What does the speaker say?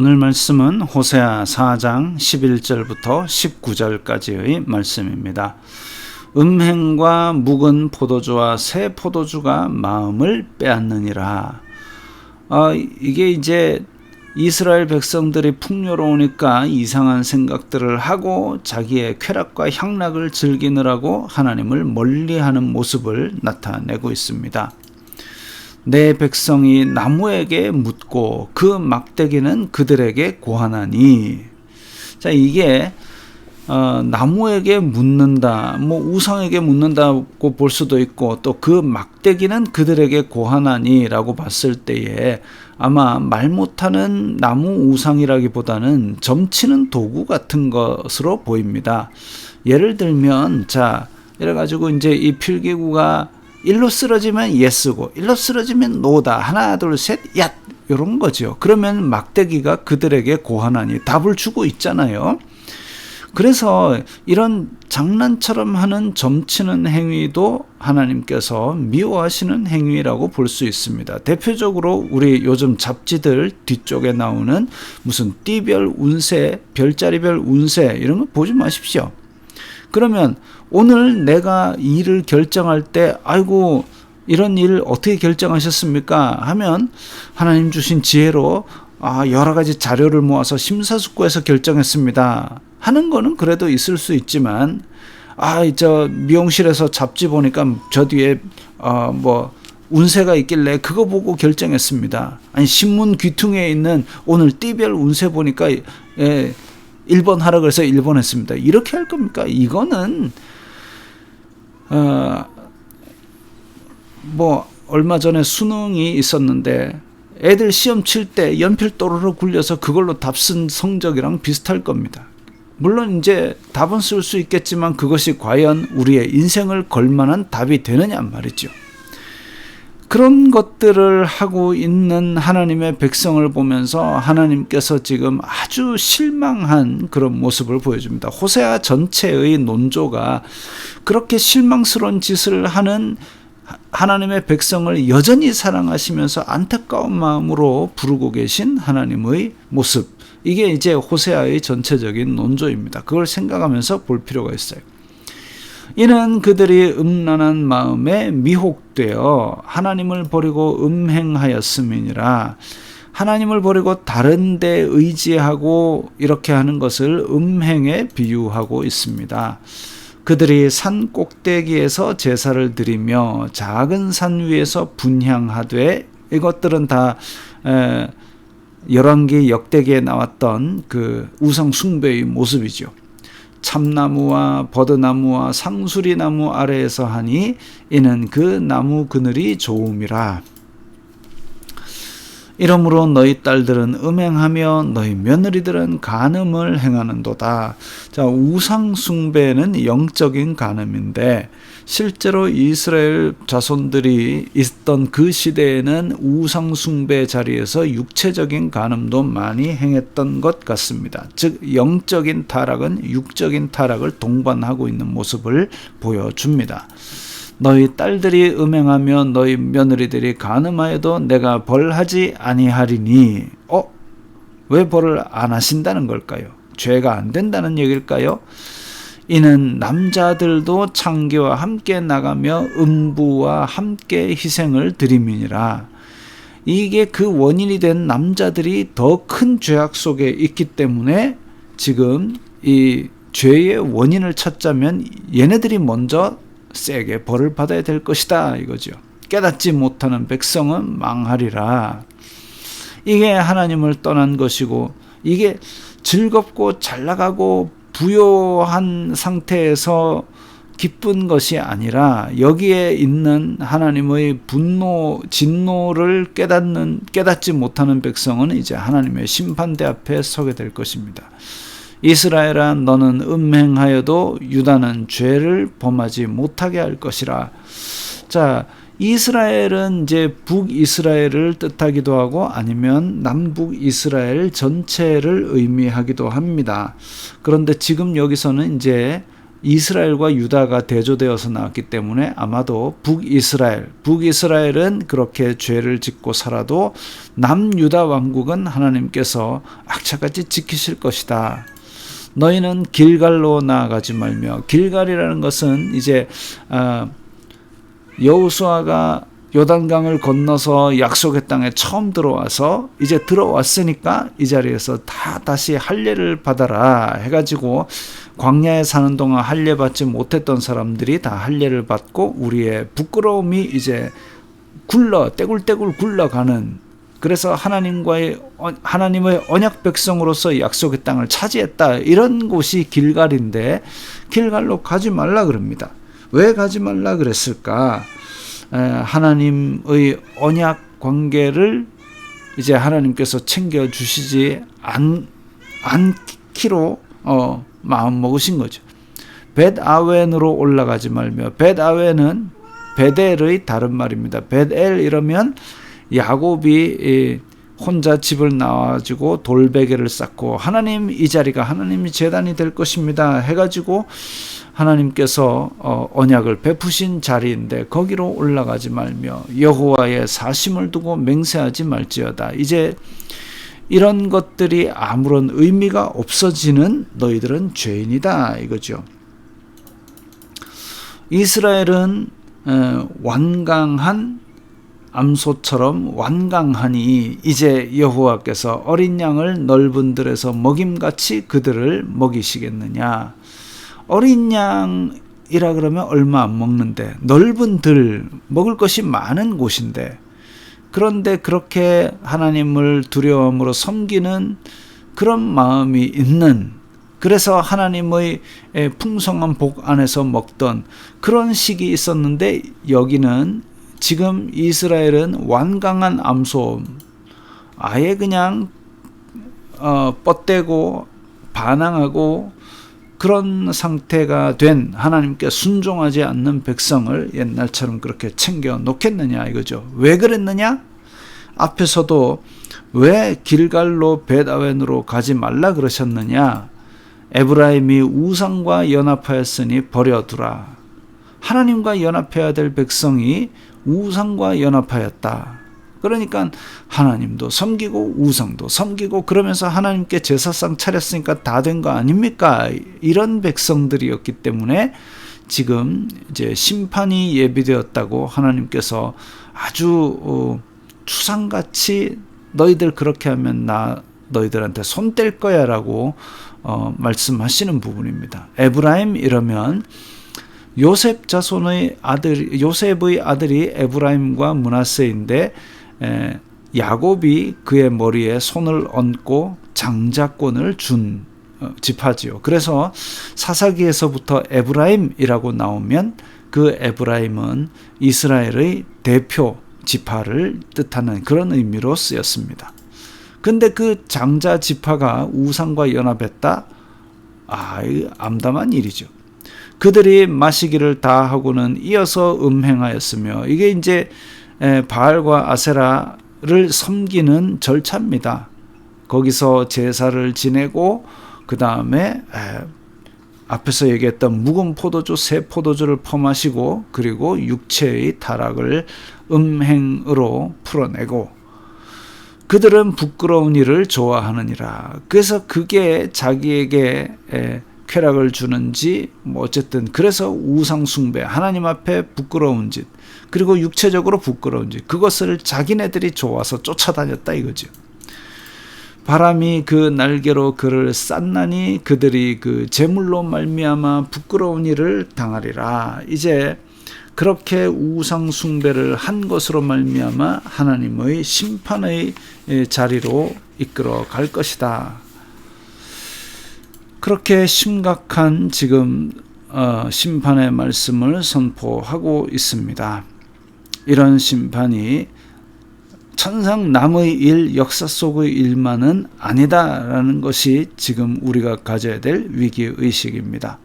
오늘 말씀은 호세아 4장 11절부터 19절까지의 말씀입니다. 음행과 묵은 포도주와 새 포도주가 마음을 빼앗느니라. 아, 이게 이제 이스라엘 백성들이 풍요로우니까 이상한 생각들을 하고 자기의 쾌락과 향락을 즐기느라고 하나님을 멀리하는 모습을 나타내고 있습니다. 내 백성이 나무에게 묻고 그 막대기는 그들에게 고하나니 자 이게 어, 나무에게 묻는다, 뭐 우상에게 묻는다고 볼 수도 있고 또 그 막대기는 그들에게 고하나니라고 봤을 때에 아마 말 못하는 나무 우상이라기보다는 점치는 도구 같은 것으로 보입니다. 예를 들면 자 이래 가지고 이제 이 필기구가 일로 쓰러지면 예쓰고 일로 쓰러지면 노다 하나 둘셋야 이런 거죠. 그러면 막대기가 그들에게 고하나니 답을 주고 있잖아요. 그래서 이런 장난처럼 하는 점치는 행위도 하나님께서 미워하시는 행위라고 볼 수 있습니다. 대표적으로 우리 요즘 잡지들 뒤쪽에 나오는 무슨 띠별 운세, 별자리별 운세 이런 거 보지 마십시오. 그러면 오늘 내가 일을 결정할 때 아이고 이런 일 어떻게 결정하셨습니까? 하면 하나님 주신 지혜로 아, 여러 가지 자료를 모아서 심사숙고해서 결정했습니다. 하는 거는 그래도 있을 수 있지만 아, 저 미용실에서 잡지 보니까 저 뒤에 어, 뭐 운세가 있길래 그거 보고 결정했습니다. 아니 신문 귀퉁이에 있는 오늘 띠별 운세 보니까 예, 1번 하라 그래서 1번 했습니다. 이렇게 할 겁니까? 이거는 어, 뭐 얼마 전에 수능이 있었는데 애들 시험 칠 때 연필 또르르 굴려서 그걸로 답 쓴 성적이랑 비슷할 겁니다. 물론 이제 답은 쓸 수 있겠지만 그것이 과연 우리의 인생을 걸만한 답이 되느냐 말이죠. 그런 것들을 하고 있는 하나님의 백성을 보면서 하나님께서 지금 아주 실망한 그런 모습을 보여줍니다. 호세아 전체의 논조가 그렇게 실망스러운 짓을 하는 하나님의 백성을 여전히 사랑하시면서 안타까운 마음으로 부르고 계신 하나님의 모습. 이게 이제 호세아의 전체적인 논조입니다. 그걸 생각하면서 볼 필요가 있어요. 이는 그들이 음란한 마음에 미혹되어 하나님을 버리고 음행하였음이니라. 하나님을 버리고 다른 데 의지하고 이렇게 하는 것을 음행에 비유하고 있습니다. 그들이 산 꼭대기에서 제사를 드리며 작은 산 위에서 분향하되 이것들은 다 열왕기 역대기에 나왔던 그 우상 숭배의 모습이죠. 참나무와 버드나무와 상수리나무 아래에서 하니 이는 그 나무 그늘이 좋음이라. 이러므로 너희 딸들은 음행하며 너희 며느리들은 간음을 행하는도다. 자, 우상 숭배는 영적인 간음인데 실제로 이스라엘 자손들이 있던 그 시대에는 우상 숭배 자리에서 육체적인 간음도 많이 행했던 것 같습니다. 즉 영적인 타락은 육적인 타락을 동반하고 있는 모습을 보여줍니다. 너희 딸들이 음행하며 너희 며느리들이 간음하여도 내가 벌하지 아니하리니 어? 왜 벌을 안 하신다는 걸까요? 죄가 안 된다는 얘기일까요? 이는 남자들도 창기와 함께 나가며 음부와 함께 희생을 드림이니라. 이게 그 원인이 된 남자들이 더 큰 죄악 속에 있기 때문에 지금 이 죄의 원인을 찾자면 얘네들이 먼저 세게 벌을 받아야 될 것이다 이거죠. 깨닫지 못하는 백성은 망하리라. 이게 하나님을 떠난 것이고 이게 즐겁고 잘 나가고 부요한 상태에서 기쁜 것이 아니라 여기에 있는 하나님의 분노, 진노를 깨닫는, 깨닫지 못하는 백성은 이제 하나님의 심판대 앞에 서게 될 것입니다. 이스라엘아 너는 음행하여도 유다는 죄를 범하지 못하게 할 것이라. 자, 이스라엘은 이제 북이스라엘을 뜻하기도 하고 아니면 남북 이스라엘 전체를 의미하기도 합니다. 그런데 지금 여기서는 이제 이스라엘과 유다가 대조되어서 나왔기 때문에 아마도 북이스라엘, 북이스라엘은 그렇게 죄를 짓고 살아도 남유다 왕국은 하나님께서 악착같이 지키실 것이다. 너희는 길갈로 나아가지 말며 길갈이라는 것은 이제 아, 여호수아가 요단강을 건너서 약속의 땅에 처음 들어와서 이제 들어왔으니까 이 자리에서 다 다시 할례를 받아라 해가지고 광야에 사는 동안 할례 받지 못했던 사람들이 다 할례를 받고 우리의 부끄러움이 이제 굴러 떼굴떼굴 굴러가는 그래서 하나님과의 하나님의 언약 백성으로서 약속의 땅을 차지했다 이런 곳이 길갈인데 길갈로 가지 말라 그럽니다. 왜 가지 말라 그랬을까? 하나님의 언약 관계를 이제 하나님께서 챙겨 주시지 않 않기로 어, 마음 먹으신 거죠. 벳 아웬으로 올라가지 말며 벳 아웬은 베델의 다른 말입니다. 베델 이러면 야곱이 혼자 집을 나와가지고 돌베개를 쌓고 하나님 이 자리가 하나님이 재단이 될 것입니다 해가지고 하나님께서 어, 언약을 베푸신 자리인데 거기로 올라가지 말며 여호와의 사심을 두고 맹세하지 말지어다 이제 이런 것들이 아무런 의미가 없어지는 너희들은 죄인이다 이거죠. 이스라엘은 완강한 암소처럼 완강하니 이제 여호와께서 어린 양을 넓은 들에서 먹임같이 그들을 먹이시겠느냐? 어린 양이라 그러면 얼마 안 먹는데 넓은 들 먹을 것이 많은 곳인데 그런데 그렇게 하나님을 두려움으로 섬기는 그런 마음이 있는 그래서 하나님의 풍성한 복 안에서 먹던 그런 시기 있었는데 여기는 지금 이스라엘은 완강한 암소 아예 그냥 어, 뻗대고 반항하고 그런 상태가 된 하나님께 순종하지 않는 백성을 옛날처럼 그렇게 챙겨 놓겠느냐 이거죠. 왜 그랬느냐? 앞에서도 왜 길갈로 베다웬으로 가지 말라 그러셨느냐? 에브라임이 우상과 연합하였으니 버려두라. 하나님과 연합해야 될 백성이 우상과 연합하였다. 그러니까 하나님도 섬기고 우상도 섬기고 그러면서 하나님께 제사상 차렸으니까 다 된 거 아닙니까? 이런 백성들이었기 때문에 지금 이제 심판이 예비되었다고 하나님께서 아주 어, 추상같이 너희들 그렇게 하면 나 너희들한테 손 뗄 거야라고 어, 말씀하시는 부분입니다. 에브라임 이러면 요셉 자손의 아들 요셉의 아들이 에브라임과 문하세인데 에, 야곱이 그의 머리에 손을 얹고 장자권을 준 어, 지파지요. 그래서 사사기에서부터 에브라임이라고 나오면 그 에브라임은 이스라엘의 대표 지파를 뜻하는 그런 의미로 쓰였습니다. 근데 그 장자 지파가 우상과 연합했다? 아, 암담한 일이죠. 그들이 마시기를 다 하고는 이어서 음행하였으며 이게 이제 바알과 아세라를 섬기는 절차입니다. 거기서 제사를 지내고 그 다음에 앞에서 얘기했던 묵은 포도주 새 포도주를 퍼마시고 그리고 육체의 타락을 음행으로 풀어내고 그들은 부끄러운 일을 좋아하느니라. 그래서 그게 자기에게 쾌락을 주는지 뭐 어쨌든 그래서 우상 숭배 하나님 앞에 부끄러운 짓 그리고 육체적으로 부끄러운 짓 그것을 자기네들이 좋아서 쫓아다녔다 이거죠. 바람이 그 날개로 그를 쌌나니 그들이 그 재물로 말미암아 부끄러운 일을 당하리라. 이제 그렇게 우상 숭배를 한 것으로 말미암아 하나님의 심판의 자리로 이끌어 갈 것이다. 그렇게 심각한 지금 어, 심판의 말씀을 선포하고 있습니다. 이런 심판이 천상 남의 일, 역사 속의 일만은 아니다라는 것이 지금 우리가 가져야 될 위기 의식입니다.